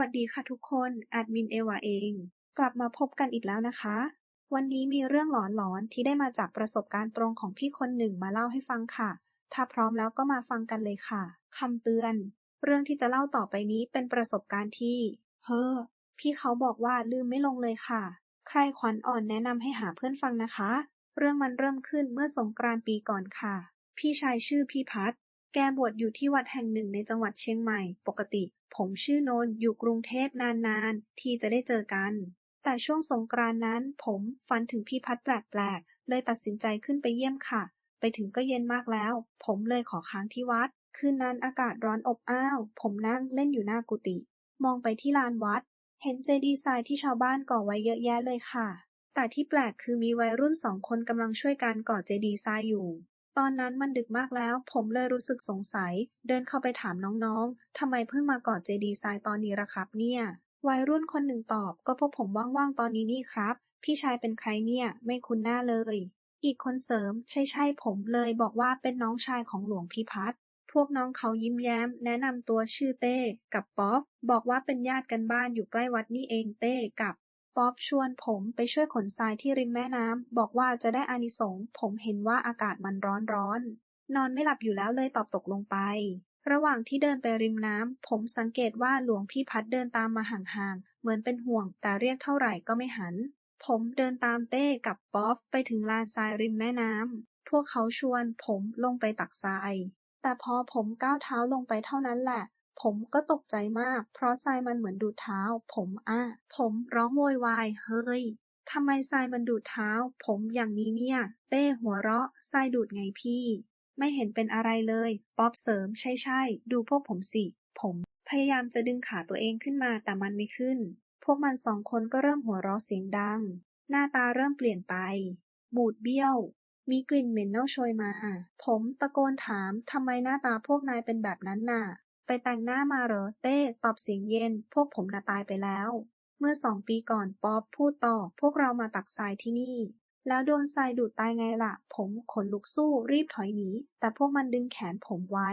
วัสดีค่ะทุกคน แอดมินเอวาเอง กลับมาพบกันอีกแล้วนะคะ วันนี้มีเรื่องหลอนๆ ที่ได้มาจากประสบการณ์ตรงของพี่คนหนึ่งมาเล่าให้ฟังค่ะ ถ้าพร้อมแล้วก็มาฟังกันเลยค่ะ คำเตือน เรื่องที่จะเล่าต่อไปนี้เป็นประสบการณ์ที่ เฮ้อ พี่เขาบอกว่าลืมไม่ลงเลยค่ะ ใครขวัญอ่อนแนะนำให้หาเพื่อนฟังนะคะ เรื่องมันเริ่มขึ้นเมื่อสงกรานต์ปีก่อนค่ะ พี่ชายชื่อพี่พัฒน์แกบวชอยู่ที่วัดแห่งหนึ่งในจังหวัดเชียงใหม่ ปกติ ผมชื่อนนท์อยู่กรุงเทพนานๆ ที่จะได้เจอกัน แต่ช่วงสงกรานนั้นผมฝันถึงพี่พัฒน์แปลกๆ เลยตัดสินใจขึ้นไปเยี่ยมค่ะ ไปถึงก็เย็นมากแล้ว ผมเลยขอค้างที่วัด คืนนั้นอากาศร้อนอบอ้าว ผมนั่งเล่นอยู่หน้ากุฏิ มองไปที่ลานวัด เห็นเจดีย์ทรายที่ชาวบ้านก่อไว้เยอะแยะเลยค่ะ แต่ที่แปลกคือมีวัยรุ่นสองคนกำลังช่วยกันก่อเจดีย์ทรายอยู่ ตอนนั้นมันดึกมากแล้ว ผมเลยรู้สึกสงสัย เดินเข้าไปถามน้องๆ ทำไมเพิ่งมาก่อเจดีย์ทรายตอนนี้ละครับเนี่ย วัยรุ่นคนหนึ่งตอบ ก็พราะผมว่างๆ ตอนนี้นี่ครับ พี่ชายเป็นใครเนี่ย ไม่คุ้นหน้าเลย อีกคนเสริม ใช่ๆผมเลยบอกว่าเป็นน้องชายของหลวงพี่พัฒน์ พวกน้องเขายิ้มแย้ม แนะนำตัวชื่อเต้ กับป๊อปบอกว่าเป็นญาติกันบ้านอยู่ใกล้วัดนี่เองเต้กับ ป๊อปชวนผมไปช่วยขนทรายที่ริมแม่น้ำ บอกว่าจะได้อานิสงส์ ผมเห็นว่าอากาศมันร้อนร้อนๆนอนไม่หลับอยู่แล้วเลยตอบตกลงไป ระหว่างที่เดินไปริมน้ำ ผมสังเกตว่าหลวงพี่พัดเดินตามมาห่างๆ เหมือนเป็นห่วง แต่เรียกเท่าไหร่ก็ไม่หัน ผมเดินตามเต้กับป๊อปไปถึงลานทรายริมแม่น้ำ พวกเขาชวนผมลงไปตักทราย แต่พอผมก้าวเท้าลงไปเท่านั้นแหละ ผมก็ตกใจมาก เพราะทรายมันเหมือนดูดเท้า ผมอะผมร้องโวยวาย เฮ้ย ทำไมทรายมันดูดเท้า ผมอย่างนี้เนี่ย เต้หัวเราะ ทรายดูดไงพี่ ไม่เห็นเป็นอะไรเลย ป๊อบเสริม ใช่ใช่ ดูพวกผมสิ ผมพยายามจะดึงขาตัวเองขึ้นมาแต่มันไม่ขึ้น พวกมันสองคนก็เริ่มหัวเราะเสียงดัง หน้าตาเริ่มเปลี่ยนไป บูดเบี้ยว มีกลิ่นเหม็นเน่าโชยมา ผมตะโกนถามทำไมหน้าตาพวกนายเป็นแบบนั้นน่ะ ไปแต่งหน้ามาเหรอ เต้ ตอบเสียงเย็น พวกผมน่ะตายไปแล้ว เมื่อสองปีก่อนป๊อบพูดต่อ พวกเรามาตักทรายที่นี่ แล้วโดนทรายดูดตายไงล่ะ ผมขนลุกสู้รีบถอยหนี แต่พวกมันดึงแขนผมไว้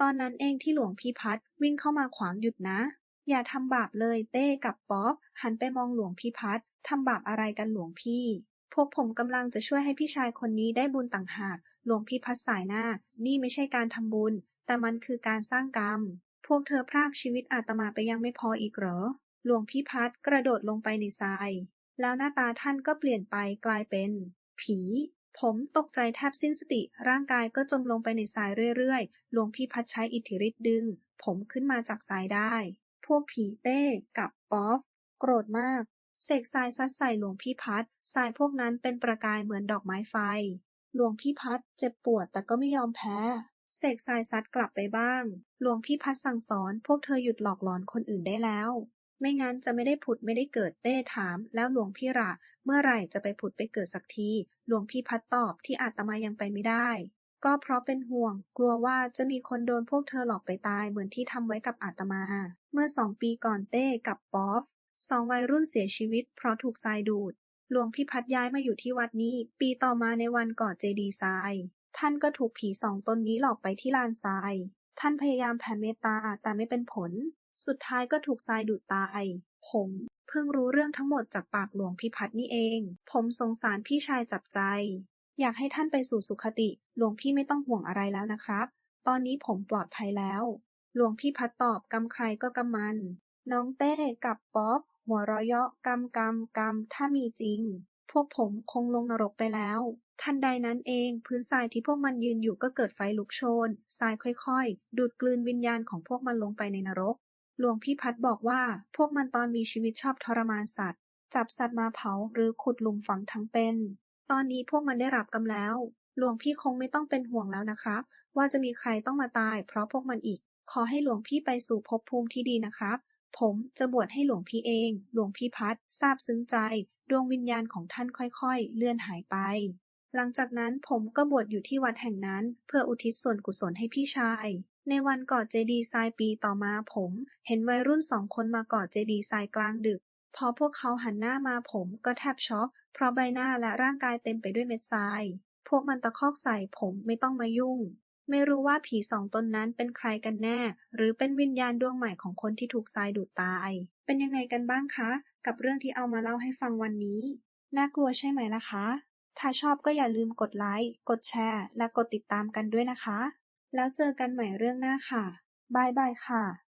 ตอนนั้นเองที่หลวงพี่พัดวิ่งเข้ามาขวางหยุดนะ อย่าทำบาปเลยเต้กับป๊อบหันไปมองหลวงพี่พัดทำบาปอะไรกันหลวงพี่ พวกผมกำลังจะช่วยให้พี่ชายคนนี้ได้บุญต่างหาก หลวงพี่พัดสายหน้า นี่ไม่ใช่การทำบุญ แต่มันคือการสร้างกรรม พวกเธอพรากชีวิตอาตมาไปยังไม่พออีกเหรอ หลวงพี่พัดกระโดดลงไปในทราย แล้วหน้าตาท่านก็เปลี่ยนไปกลายเป็น ผี ผมตกใจแทบสิ้นสติ ร่างกายก็จมลงไปในทรายเรื่อยๆ หลวงพี่พัดใช้อิทธิฤทธิ์ดึง ผมขึ้นมาจากทรายได้ พวกผีเต้กับป๊อฟโกรธมาก เสกทรายซัดใส่หลวงพี่พัดทรายพวกนั้นเป็นประกายเหมือนดอกไม้ไฟ หลวงพี่พัดเจ็บปวดแต่ก็ไม่ยอมแพ้ เสกทรายซัดกลับไปบ้าง หลวงพี่พัดสั่งสอน พวกเธอหยุดหลอกหลอนคนอื่นได้แล้ว ไม่งั้นจะไม่ได้ผุดไม่ได้เกิดเต้ถาม แล้วหลวงพี่ระเมื่อไหร่จะไปผุดไปเกิดสักที หลวงพี่พัดตอบที่อาตมายังไปไม่ได้ ก็เพราะเป็นห่วง กลัวว่าจะมีคนโดนพวกเธอหลอกไปตายเหมือนที่ทำไว้กับอาตมา เมื่อสองปีก่อนเต้กับป๊อฟสองวัยรุ่นเสียชีวิตเพราะถูกทรายดูด หลวงพี่พัดย้ายมาอยู่ที่วัดนี้ ปีต่อมาในวันก่อเจดีทราย ท่านก็ถูกผีสองตนนี้หลอกไปที่ลานทราย ท่านพยายามแผ่เมตตาแต่ไม่เป็นผล สุดท้ายก็ถูกทรายดูดตาย ผมเพิ่งรู้เรื่องทั้งหมดจากปากหลวงพี่พัดนี่เอง ผมสงสารพี่ชายจับใจ อยากให้ท่านไปสู่สุคติ หลวงพี่ไม่ต้องห่วงอะไรแล้วนะครับ ตอนนี้ผมปลอดภัยแล้ว หลวงพี่พัดตอบกำใครก็กำมัน น้องเต้กับป๊อปหัวเราะเยาะกำกำกำถ้ามีจริง พวกผมคงลงนรกไปแล้ว ทันใดนั้นเอง พื้นทรายที่พวกมันยืนอยู่ก็เกิดไฟลุกโชน ทรายค่อยๆ ดูดกลืนวิญญาณของพวกมันลงไปในนรก หลวงพี่พัดบอกว่า พวกมันตอนมีชีวิตชอบทรมานสัตว์ จับสัตว์มาเผาหรือขุดหลุมฝังทั้งเป็น ตอนนี้พวกมันได้รับกรรมแล้ว หลวงพี่คงไม่ต้องเป็นห่วงแล้วนะครับ ว่าจะมีใครต้องมาตาย เพราะพวกมันอีก ขอให้หลวงพี่ไปสู่ภพภูมิที่ดีนะครับ ผมจะบวชให้หลวงพี่เอง หลวงพี่พัดทราบซึ้งใจ ดวงวิญญาณของท่านค่อยๆ เลื่อนหายไป หลังจากนั้นผมก็บวชอยู่ที่วัดแห่งนั้น เพื่ออุทิศส่วนกุศลให้พี่ชาย ในวันก่อเจดีทรายปีต่อมาผม เห็นวัยรุ่นสองคนมาก่อเจดีทรายกลางดึก พอพวกเขาหันหน้ามาผมก็แทบช็อก เพราะใบหน้าและร่างกายเต็มไปด้วยเม็ดทราย พวกมันตะคอกใส่ผมไม่ต้องมายุ่ง ไม่รู้ว่าผีสองตนนั้นเป็นใครกันแน่ หรือเป็นวิญญาณดวงใหม่ของคนที่ถูกทรายดูดตาย เป็นยังไงกันบ้างคะ กับเรื่องที่เอามาเล่าให้ฟังวันนี้ น่ากลัวใช่ไหมล่ะคะ ถ้าชอบก็อย่าลืมกดไลค์ กดแชร์ และกดติดตามกันด้วยนะคะ แล้วเจอกันใหม่เรื่องหน้าค่ะ บายบายค่ะ